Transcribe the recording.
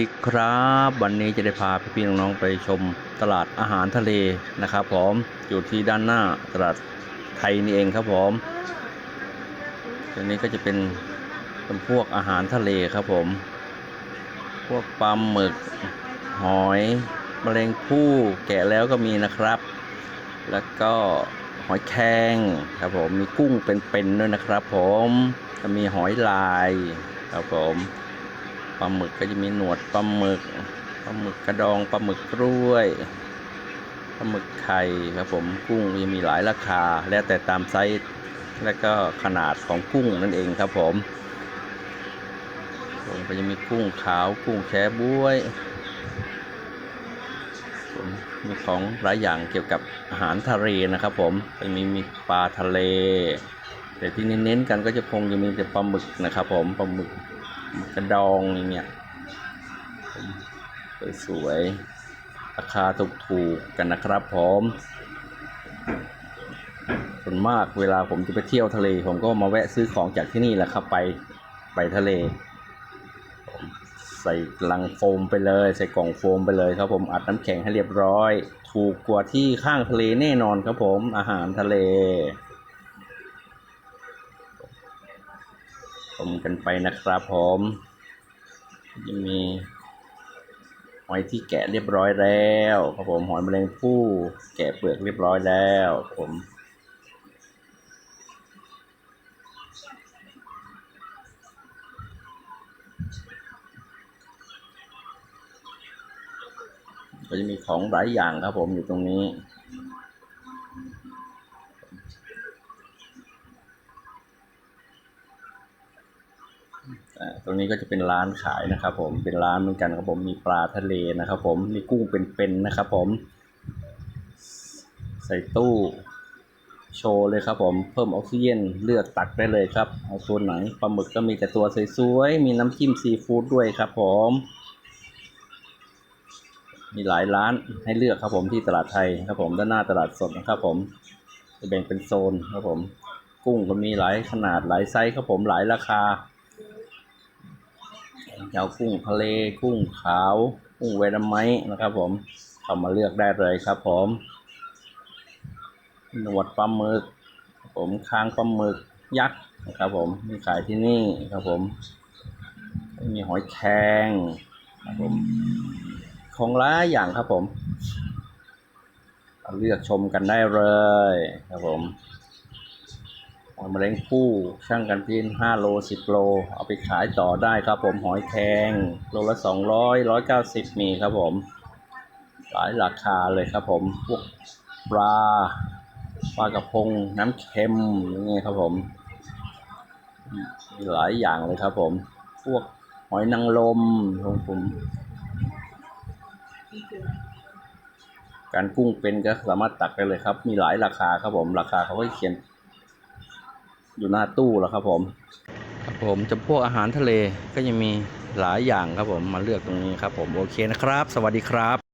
ดีครับวันนี้จะได้พาพี่ๆน้องๆไปชมตลาดอาหารทะเลนะครับผมอยู่ที่ด้านหน้าตลาดไทยนี่เองครับผมตรงนี้ก็จะเป็นเป็นพวกอาหารทะเลครับผม พวกปลาหมึกหอยมแมลงภู่แกะแล้วก็มีนะครับ แล้วก็หอยแครงครับผมมีกุ้งเป็นๆด้วยนะครับ ผมจะมีหอยลายครับผม ปลาหมึกก็จะมีหนวดปลาหมึกปลาหมึกกระดองปลาหมึกกล้วยปลาหมึกไข่ครับผมกุ้งจะมีหลายราคา แล้วแต่ตามไซส์และก็ขนาดของกุ้งนั่นเองครับผมผมก็จะมีกุ้งขาวกุ้งแช่บ้วยผมมีของหลายอย่างเกี่ยวกับอาหารทะเลนะครับผมจะมีมีปลาทะเล แต่ที่เน้นๆกันก็จะคงจะมีแต่ปลาหมึกนะครับผมปลาหมึก กระดองอย่างเงี้ยสวยๆราคาถูกๆกันนะครับผมส่วนมากเวลาผมจะไปเที่ยวทะเล ผมก็มาแวะซื้อของจากที่นี่แหละครับไปไปทะเล ใส่ลังโฟมไปเลย ใส่กล่องโฟมไปเลยครับผมอัดน้ำแข็งให้เรียบร้อย ถูกกว่าที่ข้างทะเลแน่นอนครับผมอาหารทะเล มกันไปนะครับผมยังมีหอยที่แกะเรียบร้อยแล้วครับผมหอยแมลงภู่แกะเปลือกเรียบร้อยแล้วผมก็จะมีของหลายอย่างครับผมอยู่ตรงนี้ ตรงนี้ก็จะเป็นร้านขายนะครับ ผมเป็นร้านเหมือนกันครับผมมีปลาทะเลนะครับ ผมมีกุ้งเป็นๆนะครับ ผม ใส่ตู้โชว์เลยครับผมเพิ่มออกซิเจนเลือกตักได้เลยครับเอาตัวไหนปลาหมึกก็มีแต่ตัวสวยๆมีน้ำจิ้มซีฟู้ดด้วยครับ ผม มีหลายร้านให้เลือกครับผมที่ตลาดไทยครับผมด้านหน้าตลาดสดนะครับ ผมจะแบ่งเป็นโซนครับผม กุ้งก็มีหลายขนาดหลายไซส์ครับผมหลายราคา เอากุ้งทะเลกุ้งขาวกุ้งเวดาไมนะครับผมเข้ามาเลือกได้เลยครับผมหนวดปลาหมึกผมคางปลาหมึกยักษ์นะครับผมมีขายที่นี่ครับผม มีหอยแครงครับผมของหลายอย่างครับผม เลือกชมกันได้เลยครับผม หอยแมลงภู่ช่างกันที่ห้าโลสิบโล เอาไปขายต่อได้ครับผมหอยแครงโลละสองร้อยร้อยเก้าสิบมีครับผม หลายราคาเลยครับผม พวกปลาปลากระพงน้ำเค็มอย่างเงี้ยครับผมมีหลายอย่างเลยครับผม พวกหอยนางรมของผมการกุ้งเป็นก็สามารถตักได้เลยครับ มีหลายราคาครับผม ราคาเขาก็เขียน อยู่หน้าตู้แล้วครับผมครับผมจะพวกอาหารทะเลก็ยังมีหลายอย่างครับผมมาเลือกตรงนี้ครับผมโอเคนะครับ สวัสดีครับ